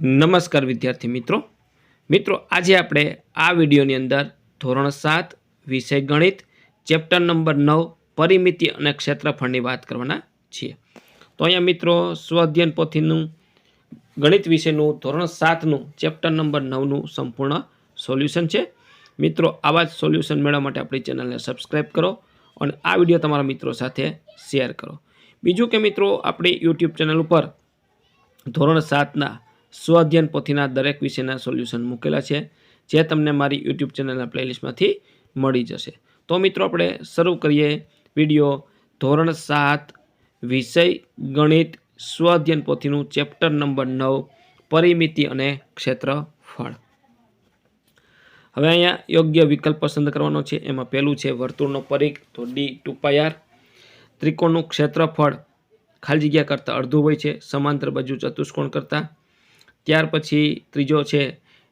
નમસ્કાર વિદ્યાર્થી મિત્રો. મિત્રો, આજે આપણે આ વિડીયોની અંદર ધોરણ સાત વિષય ગણિત, ચેપ્ટર નંબર નવ, પરિમિતિ અને ક્ષેત્રફળની વાત કરવાના છીએ. તો અહીંયા મિત્રો સ્વઅધ્યયન પોથીનું ગણિત વિષયનું, ધોરણ સાતનું, ચેપ્ટર નંબર નવનું સંપૂર્ણ સોલ્યુશન છે. મિત્રો, આવા જ સોલ્યુશન મેળવવા માટે આપણી ચેનલને સબસ્ક્રાઈબ કરો અને આ વીડિયો તમારા મિત્રો સાથે શેર કરો. બીજું કે મિત્રો, આપણી યુટ્યુબ ચેનલ ઉપર ધોરણ સાતના સ્વઅધ્યયન પોથીના દરેક વિષયના સોલ્યુશન મૂકેલા છે, જે તમને મારી યુટ્યુબ ચેનલના પ્લેલિસ્ટમાંથી મળી જશે. તો મિત્રો આપણે શરૂ કરીએ વીડિયો ધોરણ સાત, વિષય ગણિત સ્વઅધ્યયન પોથીનું ચેપ્ટર નંબર નવ, પરિમિતિ અને ક્ષેત્રફળ. હવે અહીંયા યોગ્ય વિકલ્પ પસંદ કરવાનો છે. એમાં પહેલું છે વર્તુળનો પરિઘ, તો ડી ટુ પાય આર ત્રિકોણનું ક્ષેત્રફળ ખાલી જગ્યા કરતાં અડધું હોય છે. સમાંતર બાજુ ચતુષ્કોણ કરતાં ત્યાર પછી ત્રીજો છે,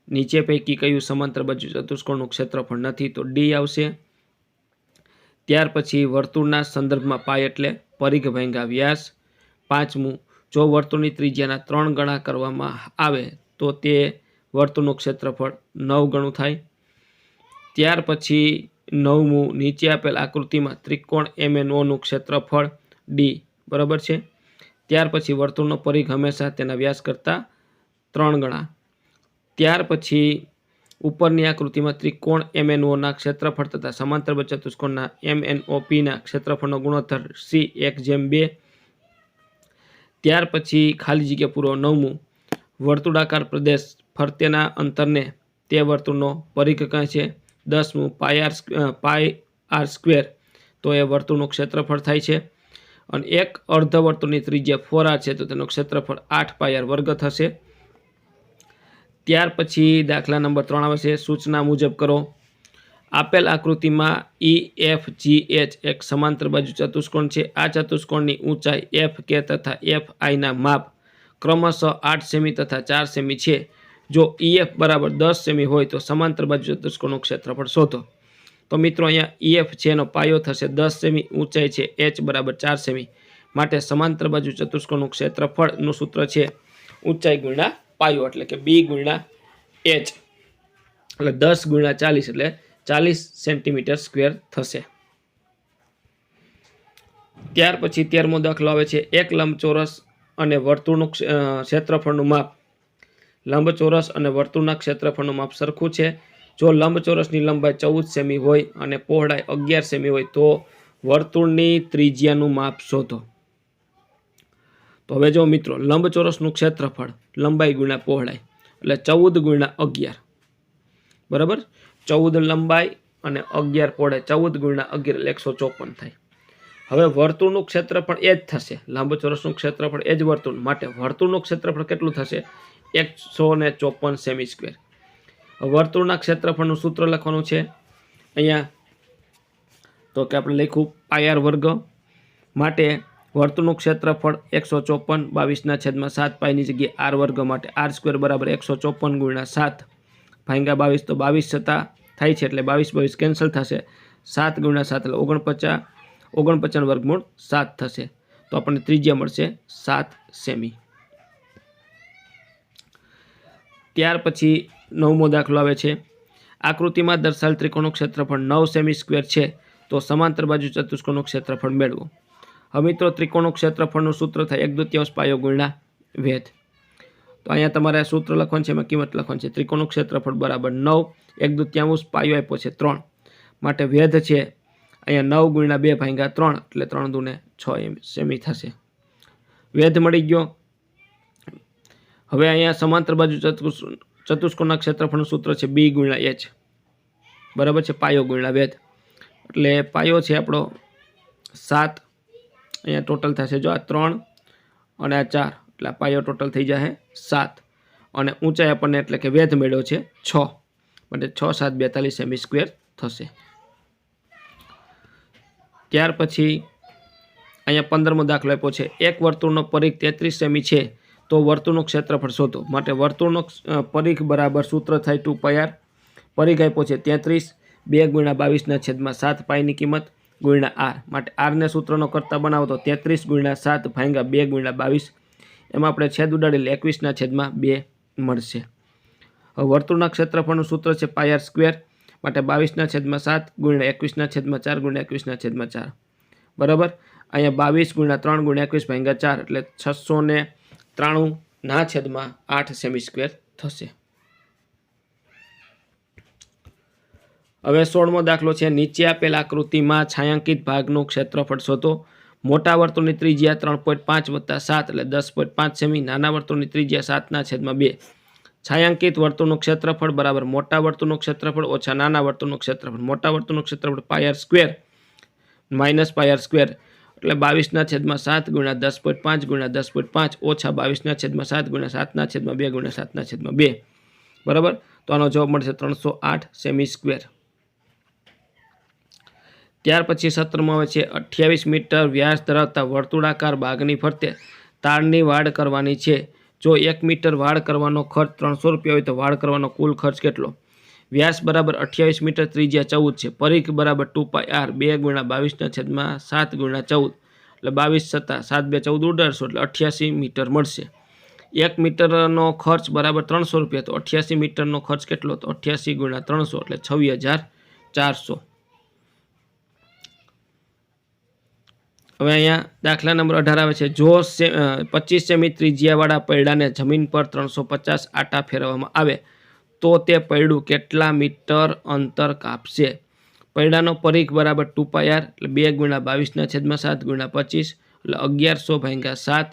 નીચે પૈકી કયું સમાંતર બાજુ ચતુષ્કોણનું ક્ષેત્રફળ નથી, તો ડી આવશે. ત્યાર પછી વર્તુળના સંદર્ભમાં પાય એટલે પરિઘ ભેંગા વ્યાસ. પાંચમું, જો વર્તુળની ત્રિજ્યાના ત્રણ ગણા કરવામાં આવે, તો તે વર્તુળનું ક્ષેત્રફળ નવ ગણું થાય. ત્યાર પછી નવમું, નીચે આપેલ આકૃતિમાં ત્રિકોણ એમ એન ક્ષેત્રફળ ડી, બરાબર છે? ત્યાર પછી વર્તુળનો પરિઘ હંમેશા તેના વ્યાસ કરતાં ત્રણ ગણા. ત્યાર પછી ઉપરની આકૃતિમાં ત્રિકોણ એમ એન ક્ષેત્રફળ તથા સમાંતર ચતુષ્કોણના એમ એન પીના ક્ષેત્રફળનો ગુણોત્તર સી એક જેમ બે. ત્યાર પછી ખાલી જગ્યા પૂરો નવમું. વર્તુળાકાર પ્રદેશ ફરતેના અંતરને તે વર્તુળનો પરિઘ કહે છે? દસમું pi r pi r square. તો એ વર્તુળનું ક્ષેત્રફળ થાય છે. અને એક અર્ધવર્તુળની ત્રિજ્યા ફોર આર છે, તો તેનું ક્ષેત્રફળ આઠ પાય વર્ગ થશે. ત્યાર પછી દાખલા નંબર ત્રણ આવે છે, સૂચના મુજબ કરો. આપેલ આકૃતિમાં ઈ એફ જી એચ એક સમાંતર બાજુ ચતુષ્કોણ છે. આ ચતુષ્કોણની ઊંચાઈ એફ કે તથા એફ આઈના માપ ક્રમશઃ આઠ સેમી તથા ચાર સેમી છે. જો ઈએફ બરાબર દસ સેમી હોય તો સમાંતર બાજુ ચતુષ્કોણનું ક્ષેત્રફળ શોધો. તો મિત્રો અહીંયા ઈએફ છે એનો પાયો થશે દસ સેમી, ઊંચાઈ છે એચ બરાબર ચાર સેમી. માટે સમાંતર બાજુ ચતુષ્કોણનું ક્ષેત્રફળનું સૂત્ર છે ઊંચાઈ ગુણ્યા પાયો એટલે કે બી ગુણ્યા એચ. એટલે દસ ગુણ્યા ચાલીસ એટલે ચાલીસ સેન્ટીમીટર સ્ક્વેર થશે. ત્યાર પછી તેરમો દાખલો આવે છે એક લંબચોરસ અને વર્તુળનું ક્ષ- ક્ષેત્રફળનું માપ. લંબચોરસ અને વર્તુળના ક્ષેત્રફળનું માપ સરખું છે. જો લંબચોરસની લંબાઈ ચૌદ સેમી હોય અને પહોળાઈ અગિયાર સેમી હોય તો વર્તુળની ત્રિજ્યાનું માપ શોધો. તો હવે જો મિત્રો, લંબચોરસનું ક્ષેત્રફળ લંબાઈ ગુણ્યા પહોળાઈ, એટલે ચૌદ ગુણ્યા અગિયાર. બરાબર? ચૌદ લંબાઈ અને અગિયાર પહોળાઈ, ચૌદ ગુણ્યા અગિયાર એટલે એકસો ચોપન થાય. હવે વર્તુળનું ક્ષેત્રફળ એ જ થશે. લંબચોરસનું ક્ષેત્રફળ એ જ વર્તુળ. માટે વર્તુળનું ક્ષેત્રફળ કેટલું થશે? એકસો ને ચોપન સેમી સ્ક્વેર. વર્તુળના ક્ષેત્રફળનું સૂત્ર લખવાનું છે. અહીંયા તો કે આપણે લખ્યું પાયાર વર્ગ. માટે વર્તુળનું ક્ષેત્રફળ એકસો ચોપન, બાવીસના છેદમાં સાત, પાયની જગ્યાએ આર વર્ગ માટે આર સ્ક્વેર બરાબર એકસો ચોપન ગુણ્યા સાત. ભાંગ્યા બાવીસ તો બાવીસ છતાં થાય છે એટલે બાવીસ બાવીસ કેન્સલ થશે. સાત ગુણ્યા સાત એટલે ઓગણપચાસ ઓગણપચાસ વર્ગમૂળ સાત થશે. તો આપણને ત્રિજ્યા મળશે સાત સેમી. ત્યાર પછી નવમો દાખલો આવે છે. આકૃતિમાં દર્શાવેલ ત્રિકોણનું ક્ષેત્રફળ નવ સેમી સ્ક્વેર છે. તો સમાંતર બાજુ ચતુષ્કોણનું ક્ષેત્રફળ મેળવો. હવે મિત્રો ત્રિકોણનું ક્ષેત્રફળનું સૂત્ર થાય, એક દૃત્યાંશ પાયો ગુણ્યા વેધ. તો અહીંયા તમારે સૂત્ર લખવાનું છે, એમાં કિંમત લખવાની છે. ત્રિકોણનું ક્ષેત્રફળ બરાબર નવ, એક દૃત્યાંશ પાયો આપ્યો છે ત્રણ. માટે વેધ છે, અહીંયા નવ ગુણ્યા બે ભાંગ્યા ત્રણ, એટલે ત્રણ દુને છ એમ સેમી થશે. વેધ મળી ગયો. હવે અહીંયા સમાંતર બાજુ ચતુષ, ચતુષ્કોણના ક્ષેત્રફળનું સૂત્ર છે, બી ગુણ્યા એચ. બરાબર છે, પાયો ગુણ્યા વેધ. એટલે પાયો છે આપણો સાત અહીંયા ટોટલ થશે. જો આ ત્રણ અને આ ચાર, એટલે પાયો ટોટલ થઈ જશે સાત. અને ઊંચાઈ આપણને એટલે કે વેધ મેળ્યો છે છ. માટે છ, સાત, બેતાલીસ સેમી સ્ક્વેર થશે. ત્યાર પછી અહીંયા પંદરમો દાખલો આપ્યો છે. એક વર્તુળનો પરિઘ તેત્રીસ સેમી છે, તો વર્તુળનું ક્ષેત્રફળ શોધો. માટે વર્તુળનો પરીખ બરાબર સૂત્ર થાય ટુ પયાર પરિઘ આપ્યો છે તેત્રીસ, બે ગુણ્યા બાવીસના છેદમાં સાત પાયની કિંમત. ગુણ્યા આર. માટે આરને સૂત્રનો કરતા બનાવો તો તેત્રીસ ગુણ્યા સાત ભાંગા બે ગુણ્યા બાવીસ. એમાં આપણે છેદ ઉડાડેલ એકવીસના છેદમાં બે મળશે. હવે વર્તુળના ક્ષેત્રફળનું સૂત્ર છે પાયર સ્ક્વેર. માટે બાવીસના છેદમાં સાત ગુણ્યા એકવીસના છેદમાં ચાર ગુણ્યા એકવીસના છેદમાં ચાર. બરાબર? અહીંયા બાવીસ ગુણ્યા ત્રણ ગુણ્યા એકવીસ ભાંગ્યા ચાર એટલે છસો ને ત્રાણુંના છેદમાં આઠ સેમી સ્ક્વેર થશે. હવે સોળમો દાખલો છે. નીચે આપેલ આકૃતિમાં છાંયાંકિત ભાગનું ક્ષેત્રફળ શોધો. મોટા વર્તુળની ત્રિજ્યા ત્રણ પોઈન્ટ પાંચ વત્તા સાત એટલે દસ પોઈન્ટ પાંચ સેમી. નાના વર્તુળની ત્રિજ્યા સાતના છેદમાં બે. છાંયાંકિત વર્તુળનું ક્ષેત્રફળ બરાબર મોટા વર્તુળનું ક્ષેત્રફળ ઓછા નાના વર્તુળનું ક્ષેત્રફળ. મોટા વર્તુળનું ક્ષેત્રફળ pi r square minus pi r square એટલે બાવીસના છેદમાં સાત ગુણ્યા દસ પોઈન્ટ પાંચ ગુણ્યા દસ પોઈન્ટ પાંચ ઓછા બાવીસના છેદમાં સાત ગુણ્યા સાતના છેદમાં બે ગુણ્યા સાતના છેદમાં બે. બરાબર? તો આનો જવાબ મળશે ત્રણસો આઠ સેમી સ્ક્વેર ત્યાર પછી સત્રમાં આવે છે. અઠ્યાવીસ મીટર વ્યાસ ધરાવતા વર્તુળાકાર બાગની ફરતે તારની વાડ કરવાની છે. જો એક મીટર વાડ કરવાનો ખર્ચ ત્રણસો રૂપિયા હોય તો વાડ કરવાનો કુલ ખર્ચ કેટલો? વ્યાસ બરાબર અઠ્યાવીસ મીટર ત્રિજ્યા ચૌદ છે. પરિઘ બરાબર ટુ પાય આર, બે ગુણ્યા બાવીસના છેદમાં સાત ગુણ્યા ચૌદ. એટલે બાવીસ સત્તા સાત બે ચૌદ ઉડાડશો એટલે અઠ્યાસી મીટર મળશે. એક મીટરનો ખર્ચ બરાબર ત્રણસો રૂપિયા, તો અઠ્યાસી મીટરનો ખર્ચ કેટલો? તો અઠ્યાસી ગુણ્યા ત્રણસો એટલે છવ્વીસ હજાર ચારસો. હવે અહીંયા દાખલા નંબર અઢાર આવે છે. જો પચીસ સેમી ત્રિજ્યાવાળા પૈડાને જમીન પર ત્રણસો પચાસ આટા ફેરવવામાં આવે, તો તે પૈડું કેટલા મીટર અંતર કાપશે? પૈડાનો પરિઘ બરાબર ટુ પાયાર એટલે બે ગુણ્યા બાવીસના છેદમાં સાત ગુણ્યા પચીસ, એટલે અગિયારસો ભાંગ્યા સાત.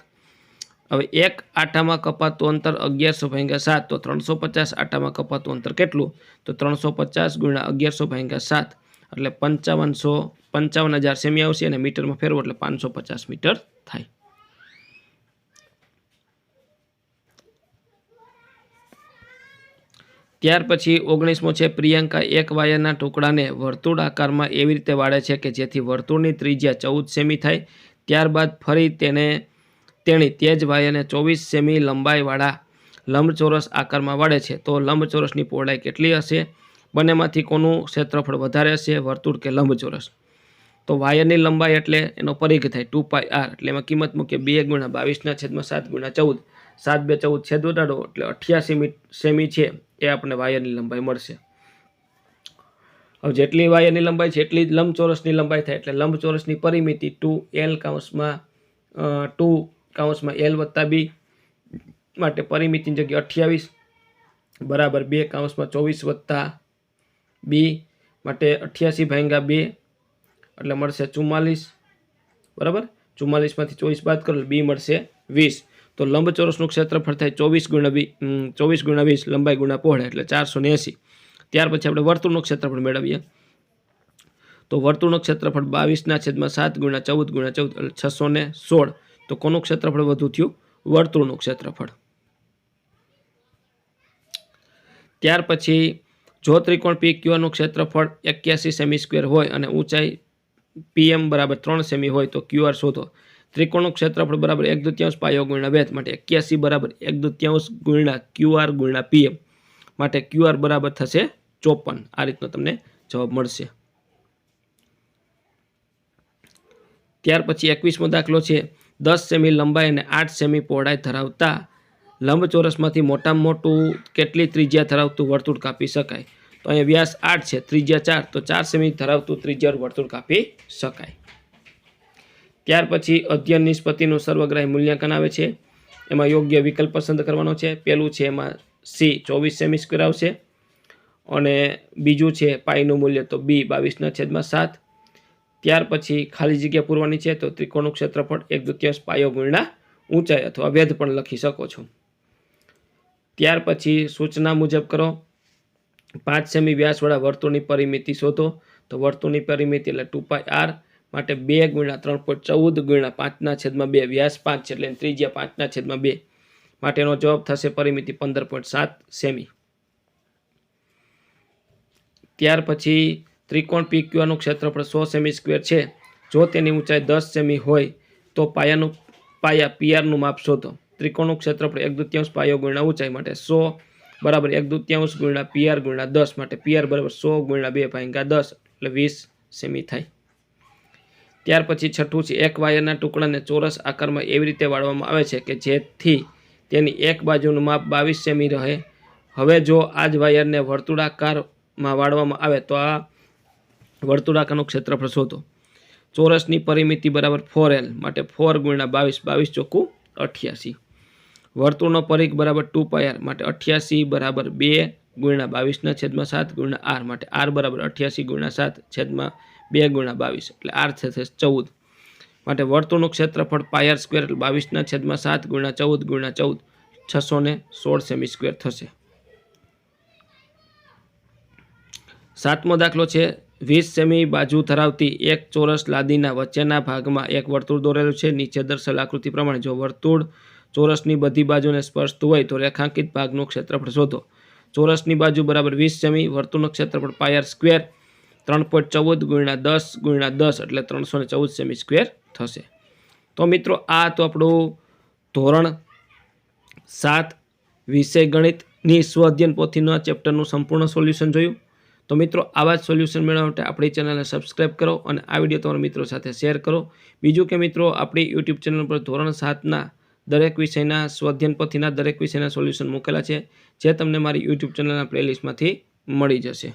હવે એક આટામાં કપાતું અંતર અગિયારસો ભાગ્યા સાત, તો ત્રણસો પચાસ આટામાં કપાતું અંતર કેટલું? તો ત્રણસો પચાસ ગુણ્યા અગિયારસો ભાંગ્યા સાત. એટલે પંચાવનસો, પંચાવન હજાર સેમી આવશે અને મીટરમાં ફેરવો એટલે પાંચસો પચાસ મીટર થાય. ત્યાર પછી ઓગણીસમો છે પ્રિયંકા એક વાયરના ટુકડાને વર્તુળ આકારમાં એવી રીતે વાળે છે કે જેથી વર્તુળની ત્રિજ્યા ચૌદ સેમી થાય. ત્યારબાદ ફરી તેને, તેણી તે જ વાયરને ચોવીસ સેમી લંબાઈવાળા લંબચોરસ આકારમાં વાળે છે. તો લંબચોરસની પહોળાઈ કેટલી હશે? બંનેમાંથી કોનું ક્ષેત્રફળ વધારે હશે વર્તુળ કે લંબચોરસ? તો વાયરની લંબાઈ એટલે એનો પરિઘ થાય ટુ પાય આર, એટલે એમાં કિંમત મૂકીએ બે ગુણ્યા બાવીસના છેદમાં સાત ગુણ્યા ચૌદ. સાત બે ચૌદ છેદ વટાડો એટલે અઠ્યાસી સેમી છે, એ આપણને વાયરની લંબાઈ મળશે. હવે જેટલી વાયરની લંબાઈ છે, એટલી જ લંબચોરસની લંબાઈ થાય, એટલે લંબચોરસની પરિમિતિ ટુ એલ કાઉન્સમાં ટુ કાઉન્સમાં એલ વત્તા બી માટે પરિમિતિની જગ્યાએ અઠ્યાવીસ, બરાબર બે કાઉન્સમાં ચોવીસ વત્તા બી માટે અઠ્યાસી ભાંગ્યા બે, એટલે મળશે ચુમ્માલીસ. બરાબર? ચુમ્માલીસમાંથી ચોવીસ બાદ કરો બી મળશે વીસ. તો લંબચોરસનું ક્ષેત્રફળ થાય ચોવીસ ગુણ્યા બી ચોવીસ ગુણ્યા વીસ, લંબાઈ ગુણ્યા પહોળે, એટલે ચારસો એંસી ત્યાર પછી આપણે વર્તુળનું ક્ષેત્રફળ મેળવીએ. તો વર્તુળનું ક્ષેત્રફળ બાવીસના છેદમાં સાત ગુણ્યા ચૌદ ગુણ્યા ચૌદ, એટલે છસો ને સોળ. તો કોનું ક્ષેત્રફળ વધુ થયું? વર્તુળનું ક્ષેત્રફળ. ત્યાર પછી જો ત્રિકોણ પી ક્યુઆરનું ક્ષેત્રફળ એક્યાસી સેમી સ્ક્વેર હોય અને ઊંચાઈ પીએમ બરાબર ત્રણ સેમી હોય તો ક્યુઆર શોધો. ત્રિકોણનું ક્ષેત્રફળ બરાબર એક દૃત્યાંશ પાયો ગુણ્યા વેધ માટે એક્યાસી બરાબર એક દૃત્યાંશ ગુણ્યા ક્યુઆર ગુણ્યા પીએમ માટે ક્યુઆર બરાબર થશે ચોપન. આ રીતનો તમને જવાબ મળશે. ત્યાર પછી એકવીસમો દાખલો છે. દસ સેમી લંબાઈ અને આઠ સેમી પહોળાઈ ધરાવતા લંબચોરસમાંથી મોટામાં મોટું કેટલી ત્રિજ્યા ધરાવતું વર્તુળ કાપી શકાય? તો અહીંયા વ્યાસ આઠ છે, ત્રિજ્યા ચાર. તો ચાર સેમી ધરાવતું ત્રિજ્યાનું વર્તુળ કાપી શકાય. ત્યાર પછી અધ્યયન નિષ્પત્તિનું સર્વગ્રાહી મૂલ્યાંકન આવે છે. એમાં યોગ્ય વિકલ્પ પસંદ કરવાનો છે. પહેલું છે એમાં સી ચોવીસ સેમી સ્ક્વેર આવશે. અને બીજું છે પાઈનું મૂલ્ય તો બી બાવીસના છેદમાં સાત. ત્યાર પછી ખાલી જગ્યા પૂરવાની છે તો ત્રિકોણનું ક્ષેત્રફળ એક દ્વિતીય પાયો ગુણ્યા ઊંચાઈ અથવા વેધ પણ લખી શકો છો. ત્યાર પછી સૂચના મુજબ કરો. પાંચ સેમી વ્યાસવાળા વર્તુળની પરિમિતિ શોધો. તો વર્તુળની પરિમિતિ એટલે ટુ પાય આર માટે બે ગુણ્યા ત્રણ પોઈન્ટ ચૌદ ગુણ્યા પાંચના છેદમાં બે વ્યાસ પાંચ છે એટલે ત્રિજ્યા પાંચના છેદમાં બે. માટેનો જવાબ થશે પરિમિતિ પંદર પોઈન્ટ સાત સેમી. ત્યાર પછી ત્રિકોણ પી ક્યુઆનું ક્ષેત્રફળ સો સેમી સ્ક્વેર છે. જો તેની ઊંચાઈ દસ સેમી હોય તો પાયાનું, પાયા પીઆરનું માપ શોધો. ત્રિકોણનું ક્ષેત્રફળ એક દૃત્યાંશ પાયો ગુણ્યા ઊંચાઈ માટે સો બરાબર એક દૃત્યાંશ ગુણ્યા પીઆર ગુણ્યા દસ માટે પીઆર બરાબર સો ગુણ્યા બે ભાગ્યા દસ, એટલે વીસ સેમી થાય. ત્યાર પછી છઠ્ઠું છે, એક વાયરના ટુકડાને ચોરસ આકારમાં એવી રીતે વાળવામાં આવે છે કે જેથી તેની એક બાજુનું માપ બાવીસ સેમી રહે. હવે જો આ જ વાયરને વર્તુળાકારમાં વાળવામાં આવે તો આ વર્તુળાકારનું ક્ષેત્રફળ શોધો. ચોરસની પરિમિતિ બરાબર ફોર એલ માટે ફોર ગુણ્યા બાવીસ બાવીસ ચોખ્ખું અઠ્યાસી. વર્તુળનો પરિઘ બરાબર ટુ પાયર માટે અઠ્યાસી બરાબર બે ગુણ્યા બાવીસના છેદમાં સાત ગુણ્યા આર માટે આર બરાબર અઠ્યાસી ગુણ્યા સાત છેદમાં બે ગુણ્યા બાવીસ. એટલે આર થશે ચૌદ. માટે વર્તુળનું ક્ષેત્રફળ પાયર સ્ક્વેર એટલે બાવીસના છેદમાં સાત ગુણ્યા ચૌદ ગુણ્યા ચૌદ છસો ને સોળ સેમી સ્ક્વેર થશે. સાતમો દાખલો છે, વીસ સેમી બાજુ ધરાવતી એક ચોરસ લાદીના વચ્ચેના ભાગમાં એક વર્તુળ દોરેલું છે, નીચે દર્શાવેલ આકૃતિ પ્રમાણે. જો વર્તુળ ચોરસની બધી બાજુને સ્પર્શતું હોય તો રેખાંકિત ભાગનું ક્ષેત્રફળ શોધો. ચોરસની બાજુ બરાબર વીસ સેમી, વર્તુળનું ક્ષેત્રફળ પાયર સ્ક્વેર. ત્રણ પોઈન્ટ ચૌદ ગુણ્યા દસ ગુણ્યા દસ એટલે ત્રણસો ને ચૌદ સેમી સ્ક્વેર થશે. તો મિત્રો, આ તો આપણું ધોરણ સાત વિષય ગણિતની સ્વઅધ્યયન પોથીના ચેપ્ટરનું સંપૂર્ણ સોલ્યુશન જોયું. તો મિત્રો, આવા જ સોલ્યુશન મેળવવા માટે આપણી ચેનલને સબસ્ક્રાઈબ કરો અને આ વીડિયો તમારા મિત્રો સાથે શેર કરો. બીજું કે મિત્રો, આપણી યુટ્યુબ ચેનલ પર ધોરણ સાતના દરેક વિષયના સ્વાધ્યન પોથીના દરેક વિષયના સોલ્યુશન મૂકેલા છે, જે તમને મારી યુટ્યુબ ચેનલના પ્લેલિસ્ટમાંથી મળી જશે.